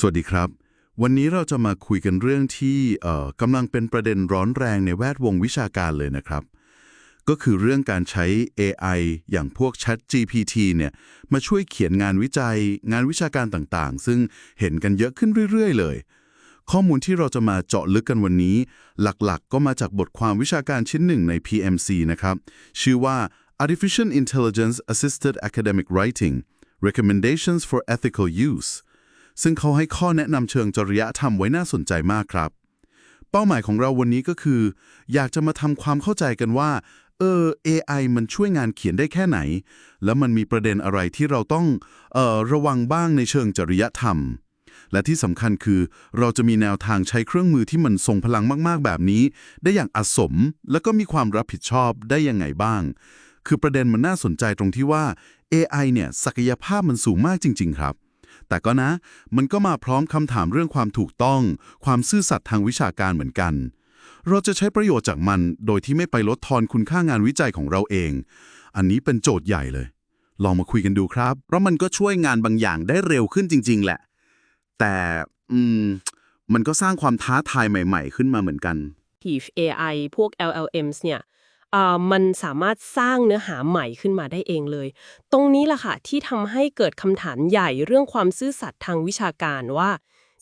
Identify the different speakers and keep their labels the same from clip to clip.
Speaker 1: สวัสดีครับ วันนี้เราจะมาคุยกันเรื่องที่กำลังเป็นประเด็นร้อนแรงในแวดวงวิชาการเลยนะครับ ก็คือเรื่องการใช้ AI อย่างพวก Chat GPT เนี่ยมาช่วยเขียนงานวิจัย งานวิชาการต่างๆ ซึ่งเห็นกันเยอะขึ้นเรื่อย ๆ เลย ข้อมูลที่เราจะมาเจาะลึกกันวันนี้ หลักๆ ก็มาจากบทความวิชาการชิ้นหนึ่งใน PMC นะครับ ชื่อว่า Artificial Intelligence Assisted Academic Writing Recommendations for Ethical Use ซึ่งเขาให้ข้อแนะนำเชิงจริยธรรมไว้น่าสนใจมากครับ เป้าหมายของเราวันนี้ก็คือ อยากจะมาทำความเข้าใจกันว่า เออ AI มันช่วยงานเขียนได้แค่ไหน แล้วมันมีประเด็นอะไรที่เราต้องเอ่อระวังบ้างในเชิงจริยธรรม และที่สำคัญคือ เราจะมีแนวทางใช้เครื่องมือที่มันทรงพลังมาก ๆ แบบนี้ ได้อย่างอาสม แล้วก็มีความรับผิดชอบได้ยังไงบ้าง คือประเด็นมันน่าสนใจตรงที่ว่า AI เนี่ยศักยภาพมันสูงมากจริง ๆ ครับ แต่ก็นะ มันก็มาพร้อมคำถามเรื่องความถูกต้อง ความซื่อสัตย์ทางวิชาการเหมือนกัน เราจะใช้ประโยชน์จากมัน โดยที่ไม่ไปลดทอนคุณค่างานวิจัยของเราเอง อันนี้เป็นโจทย์ใหญ่เลย ลองมาคุยกันดูครับ
Speaker 2: เพราะมันก็ช่วยงานบางอย่างได้เร็วขึ้นจริง ๆ แหละ แต่อืมมันก็สร้างความท้าทายใหม่ ๆ ขึ้นมาเหมือนกัน
Speaker 3: AI พวก LLMs เนี่ย มันสามารถสร้างเนื้อหาใหม่ขึ้นมาได้เองเลย ตรงนี้แหละค่ะที่ทำให้เกิดคำถามใหญ่เรื่องความซื่อสัตย์ทางวิชาการว่า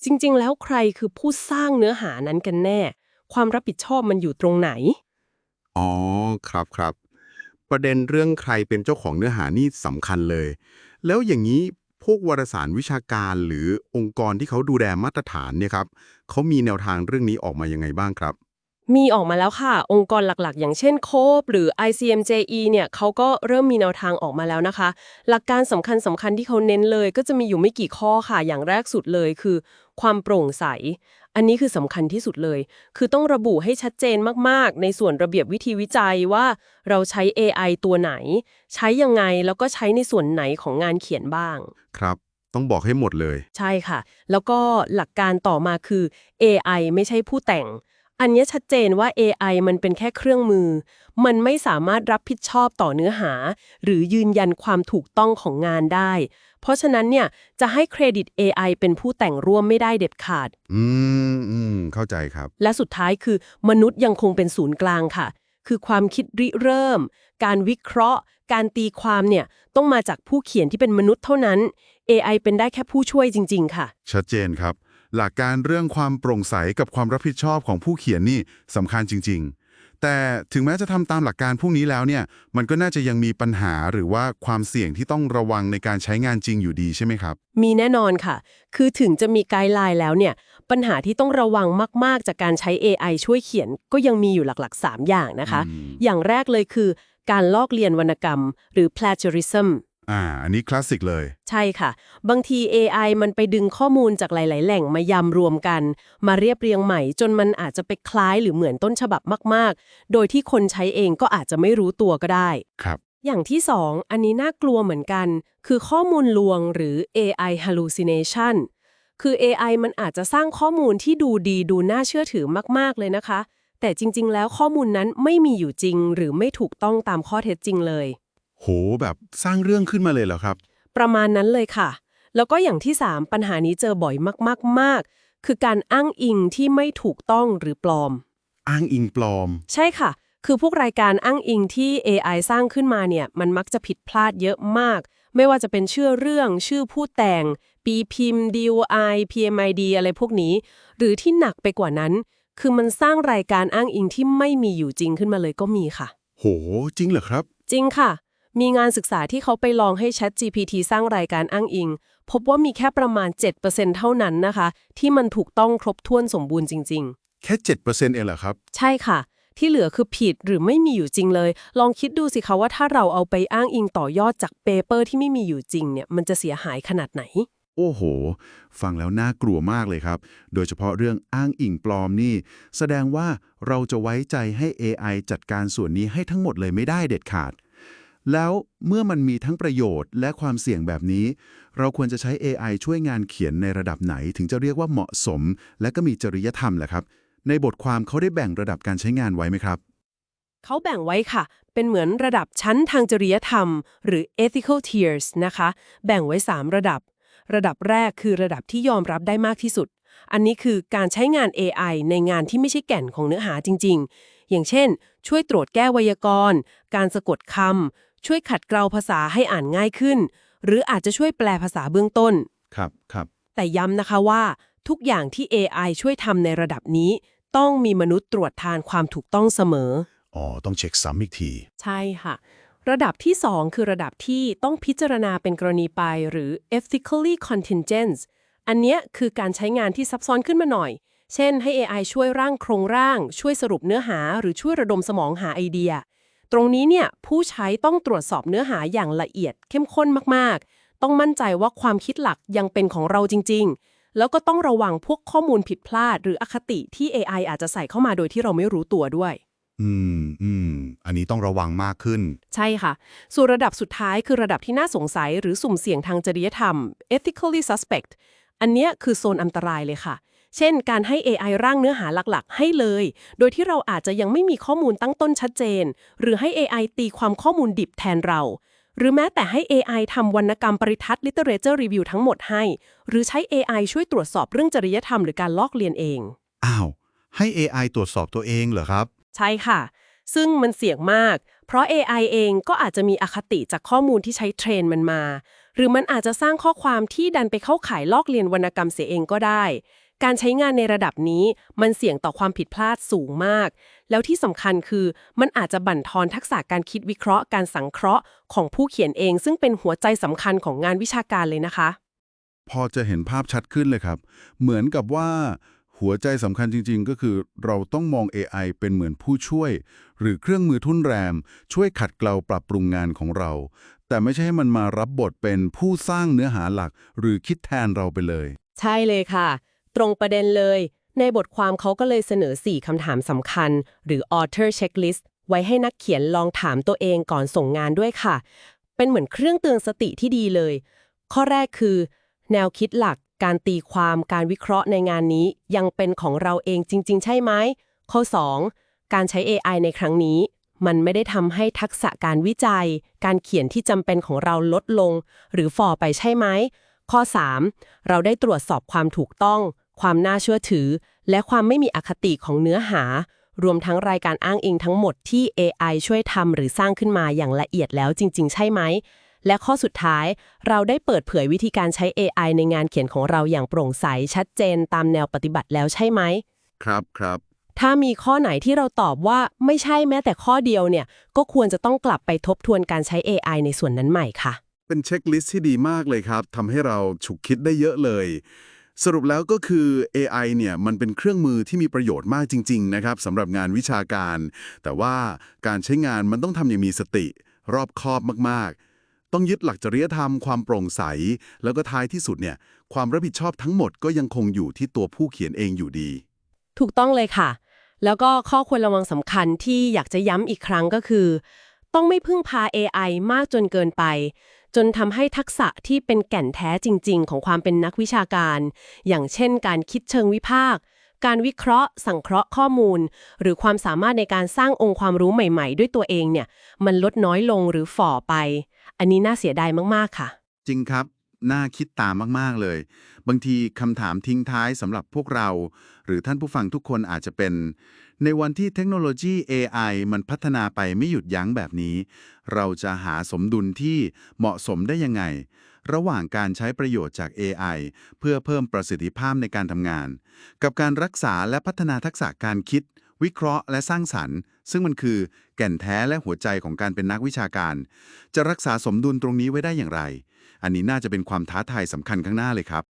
Speaker 3: จริง ๆ แล้วใครคือผู้สร้างเนื้อหานั้นกันแน่ ความรับผิดชอบมันอยู่ตรงไหน
Speaker 4: อ๋อครับครับประเด็นเรื่องใครเป็นเจ้าของเนื้อหานี่สำคัญเลย แล้วอย่างนี้พวกวารสารวิชาการหรือองค์กรที่เขาดูแลมาตรฐานเนี่ยครับเขามีแนวทางเรื่องนี้ออกมายังไงบ้างครับ
Speaker 3: มีออกมาแล้วค่ะ องค์กรหลักๆ อย่างเช่นโคบหรือ ICMJE เนี่ยเขาก็เริ่มมีแนวทางออกมาแล้วนะคะ หลักการสำคัญสำคัญที่เขาเน้นเลย ก็จะมีอยู่ไม่กี่ข้อค่ะ อย่างแรกสุดเลยคือ ความโปร่งใส อันนี้คือสำคัญที่สุดเลย คือต้องระบุให้ชัดเจนมากๆ ในส่วนระเบียบวิธีวิจัยว่าเราใช้ AI ตัวไหน ใช้ยังไงแล้วก็ใช้ในส่วนไหนของงานเขียนบ้าง
Speaker 4: ครับต้องบอกให้หมดเลย
Speaker 3: ใช่ค่ะ แล้วก็หลักการต่อมาคือ AI ไม่ใช่ผู้แต่ง อันเนี้ยชัดเจนว่า AI มันเป็นแค่เครื่องมือ มันไม่สามารถรับผิดชอบต่อเนื้อหา หรือยืนยันความถูกต้องของงานได้ เพราะฉะนั้นเนี่ยจะให้เครดิต AI เป็นผู้แต่งร่วมไม่ได้เด็ดขาด
Speaker 4: อืมอืมเข้าใจครับ
Speaker 3: และสุดท้ายคือ มนุษย์ยังคงเป็นศูนย์กลางค่ะ คือความคิดริเริ่ม การวิเคราะห์ การตีความเนี่ยต้องมาจากผู้เขียนที่เป็นมนุษย์เท่านั้น AI เป็นได้แค่ผู้ช่วยจริง ๆ ค่ะ
Speaker 1: ชัดเจนครับ หลักการเรื่องความโปร่งใสกับความรับผิดชอบของผู้เขียนนี่สำคัญจริง ๆ แต่ถึงแม้จะทำตามหลักการพวกนี้แล้วเนี่ยมันก็น่าจะยังมีปัญหาหรือว่าความเสี่ยงที่ต้องระวังในการใช้งานจริงอยู่ดีใช่ไหมครับ
Speaker 3: มีแน่นอนค่ะ คือถึงจะมีไกด์ไลน์แล้วเนี่ยปัญหาที่ต้องระวังมาก ๆ จากการใช้ AI ช่วยเขียนก็ยังมีอยู่หลักๆ 3 อย่างนะคะ
Speaker 1: อืม
Speaker 3: อย่างแรกเลยคือ การลอกเลียนวรรณกรรม หรือ plagiarism
Speaker 1: อ่า อันนี้คลาสสิกเลย
Speaker 3: ใช่ค่ะ บางที AI มันไปดึงข้อมูลจากหลาย ๆ แหล่งมายำรวมกัน มาเรียบเรียงใหม่ จนมันอาจจะไปคล้ายหรือเหมือนต้นฉบับมาก ๆ โดยที่คนใช้เองก็อาจจะไม่รู้ตัวก็ได้
Speaker 1: ครับ
Speaker 3: อย่างที่สองอันนี้น่ากลัวเหมือนกัน คือข้อมูลลวงหรือ AI hallucination คือ AI มันอาจจะสร้างข้อมูลที่ดูดีดูน่าเชื่อถือมาก ๆ เลยนะคะ แต่จริง ๆ แล้วข้อมูลนั้นไม่มีอยู่จริง หรือไม่ถูกต้องตามข้อเท็จจริงเลย
Speaker 1: โหแบบสร้างเรื่องขึ้นมาเลยเหรอครับ
Speaker 3: ประมาณนั้นเลยค่ะ แล้วก็อย่างที่ 3 ปัญหานี้เจอบ่อยมาก ๆ คือการอ้างอิงที่ไม่ถูกต้องหรือปลอม
Speaker 1: อ้างอิงปลอม
Speaker 3: ใช่ค่ะ คือพวกรายการอ้างอิงที่ AI สร้างขึ้นมาเนี่ย มันมักจะผิดพลาดเยอะมาก ไม่ว่าจะเป็นชื่อเรื่อง ชื่อผู้แต่ง ปีพิมพ์ DOI PMID อะไรพวกนี้ หรือที่หนักไปกว่านั้น คือมันสร้างรายการอ้างอิงที่ไม่มีอยู่จริงขึ้นมาเลยก็มีค่ะ
Speaker 1: โห จริงเหรอครับ
Speaker 3: จริงค่ะ มีงานศึกษาที่เขาไปลองให้ ChatGPT สร้างรายการอ้างอิง พบว่ามีแค่ประมาณ 7%เท่านั้นนะคะ ที่มันถูกต้องครบถ้วนสมบูรณ์จริง ๆ
Speaker 1: แค่ 7%เองเหรอครับ
Speaker 3: ใช่ค่ะ ที่เหลือคือผิดหรือไม่มีอยู่จริงเลย ลองคิดดูสิคะว่าถ้าเราเอาไปอ้างอิงต่อยอดจากเปเปอร์ที่ไม่มีอยู่จริงเนี่ยมันจะเสียหายขนาดไหน
Speaker 1: โอ้โห ฟังแล้วน่ากลัวมากเลยครับ โดยเฉพาะเรื่องอ้างอิงปลอมนี่ แสดงว่าเราจะไว้ใจให้ AI จัดการส่วนนี้ให้ทั้งหมดเลยไม่ได้เด็ดขาด แล้วเมื่อมันมีทั้งประโยชน์และความเสี่ยงแบบนี้ เราควรจะใช้ AI ช่วยงานเขียนในระดับไหน ถึงจะเรียกว่าเหมาะสม และก็มีจริยธรรมแหละครับ ในบทความเขาได้แบ่งระดับการใช้งานไว้ไหมครับ
Speaker 3: เขาแบ่งไว้ค่ะ เป็นเหมือนระดับชั้นทางจริยธรรม หรือ ethical tiers นะคะ แบ่งไว้ 3 ระดับ ระดับแรกคือระดับที่ยอมรับได้มากที่สุด อันนี้คือการใช้งาน AI ในงานที่ไม่ใช่แก่นของเนื้อหาจริง ๆ อย่างเช่น ช่วยตรวจแก้ไวยากรณ์ การสะกดคำ ช่วยขัดเกลาภาษาให้อ่านง่ายขึ้น หรืออาจจะช่วยแปลภาษาเบื้องต้น
Speaker 1: ครับครับ
Speaker 3: แต่ย้ำนะคะว่า ทุกอย่างที่ AI ช่วยทำในระดับนี้ ต้องมีมนุษย์ตรวจทานความถูกต้องเสมอ
Speaker 1: อ๋อ ต้องเช็คซ้ำอีกที
Speaker 3: ใช่ค่ะ ระดับที่ 2 คือระดับที่ต้องพิจารณาเป็นกรณีไปหรือ ethically contingent อันเนี้ยคือการใช้งานที่ซับซ้อนขึ้นมาหน่อย เช่น ให้ AI ช่วยร่างโครงร่าง ช่วยสรุปเนื้อหา หรือช่วยระดมสมองหาไอเดีย ตรงนี้เนี่ยผู้ใช้ต้องตรวจสอบเนื้อหาอย่างละเอียดเข้มข้นมากๆ ต้องมั่นใจว่าความคิดหลักยังเป็นของเราจริง ๆ แล้วก็ต้องระวังพวกข้อมูลผิดพลาด หรืออคติที่ AI อาจจะใส่เข้ามาโดยที่เราไม่รู้ตัวด้วย
Speaker 1: อืมอืม อันนี้ต้องระวังมากขึ้น
Speaker 3: ใช่ค่ะ ส่วนระดับสุดท้ายคือระดับที่น่าสงสัย หรือสุ่มเสี่ยงทางจริยธรรม ethically suspect อันเนี้ยคือโซนอันตรายเลยค่ะ เช่น การให้ AI ร่างเนื้อหาหลักๆ ให้เลย โดยที่เราอาจจะยังไม่มีข้อมูลตั้งต้นชัดเจน หรือให้ AI ตีความข้อมูลดิบแทนเรา หรือแม้แต่ให้ AI ทำวรรณกรรมปริทัศน์ literature review ทั้งหมดให้ หรือใช้ AI ช่วยตรวจสอบเรื่องจริยธรรมหรือการลอกเลียนเอง
Speaker 1: อ้าว ให้ AI ตรวจสอบตัวเองเหรอครับ
Speaker 3: ใช่ค่ะ ซึ่งมันเสี่ยงมาก เพราะ AI เองก็อาจจะมีอคติจากข้อมูลที่ใช้เทรนมันมา หรือมันอาจจะสร้างข้อความที่ดันไปเข้าข่ายลอกเลียนวรรณกรรมเสียเองก็ได้ การใช้งานในระดับนี้มันเสี่ยงต่อความผิดพลาดสูงมาก แล้วที่สำคัญคือมันอาจจะบั่นทอนทักษะการคิดวิเคราะห์ การสังเคราะห์ของผู้เขียนเอง ซึ่งเป็นหัวใจสำคัญของงานวิชาการเลยนะคะ
Speaker 1: พอจะเห็นภาพชัดขึ้นเลยครับ เหมือนกับว่า หัวใจสำคัญจริง ๆ ก็คือเราต้องมอง AI เป็นเหมือนผู้ช่วย หรือเครื่องมือทุ่นแรม ช่วยขัดเกลาปรับปรุงงานของเรา แต่ไม่ใช่ให้มันมารับบทเป็นผู้สร้างเนื้อหาหลัก หรือคิดแทนเราไปเลย
Speaker 3: ใช่เลยค่ะ ตรงประเด็นเลย ในบทความเขาก็เลยเสนอ 4 คำถามสำคัญ หรือ author checklist ไว้ให้นักเขียนลองถามตัวเองก่อนส่งงานด้วยค่ะ เป็นเหมือนเครื่องเตือนสติที่ดีเลย ข้อแรกคือ แนวคิดหลัก การตีความการวิเคราะห์ในงานนี้ ยังเป็นของเราเองจริง ๆ ใช่ไหมข้อ 2 การใช้ AI ในครั้งนี้ มันไม่ได้ทำให้ทักษะการวิจัย การเขียนที่จำเป็นของเราลดลง หรือฝ่อไปใช่ไหมข้อ 3 เราได้ตรวจสอบความถูกต้อง ความน่าเชื่อถือ และความไม่มีอคติของเนื้อหา รวมทั้งรายการอ้างอิงทั้งหมดที่ AI ช่วยทำหรือสร้างขึ้นมาอย่างละเอียดแล้วจริง ๆ ใช่ไหม และข้อสุดท้าย เราได้เปิดเผยวิธีการใช้ AI ในงานเขียนของเราอย่างโปร่งใสชัดเจนตามแนวปฏิบัติแล้วใช่ไหม
Speaker 1: ครับครับ
Speaker 3: ถ้ามีข้อไหนที่เราตอบว่าไม่ใช่แม้แต่ข้อเดียวเนี่ย ก็ควรจะต้องกลับไปทบทวนการใช้ AI ในส่วนนั้นใหม่ค่ะ
Speaker 2: เป็นเช็คลิสต์ที่ดีมากเลยครับทำให้เราฉุกคิดได้เยอะเลย สรุปแล้วก็คือ AI เนี่ยมันเป็นเครื่องมือที่มีประโยชน์มากจริง ๆ นะครับสำหรับงานวิชาการ แต่ว่าการใช้งานมันต้องทำอย่างมีสติ รอบคอบมากๆ ต้องยึดหลักจริยธรรมความโปร่งใส แล้วก็ท้ายที่สุดเนี่ยความรับผิดชอบทั้งหมดก็ยังคงอยู่ที่ตัวผู้เขียนเองอยู่ดี
Speaker 3: ถูกต้องเลยค่ะ แล้วก็ข้อควรระวังสำคัญที่อยากจะย้ำอีกครั้งก็คือ ต้องไม่พึ่งพา AI มากจนเกินไป จนทำให้ทักษะที่เป็นแก่นแท้จริง ๆ ของความเป็นนักวิชาการ อย่างเช่น การคิดเชิงวิพากษ์การวิเคราะห์ สังเคราะห์ข้อมูล หรือความสามารถในการสร้างองค์ความรู้ใหม่ ๆ ด้วยตัวเองเนี่ย มันลดน้อยลงหรือฝ่อไป อันนี้น่าเสียดายมาก ๆ ค่ะ
Speaker 2: จริงครับ น่าคิดตามมาก ๆ เลย บางทีคำถามทิ้งท้ายสำหรับพวกเรา หรือท่านผู้ฟังทุกคนอาจจะเป็น ในวันที่เทคโนโลยี AI มันพัฒนาไปไม่หยุดยั้งแบบนี้ เราจะหาสมดุลที่เหมาะสมได้ยังไง ระหว่างการใช้ประโยชน์จาก AI เพื่อเพิ่มประสิทธิภาพในการทำงาน กับการรักษาและพัฒนาทักษะการคิด วิเคราะห์และสร้างสรรค์ ซึ่งมันคือแก่นแท้และหัวใจของการเป็นนักวิชาการ จะรักษาสมดุลตรงนี้ไว้ได้อย่างไร อันนี้น่าจะเป็นความท้าทายสำคัญข้างหน้าเลยครับ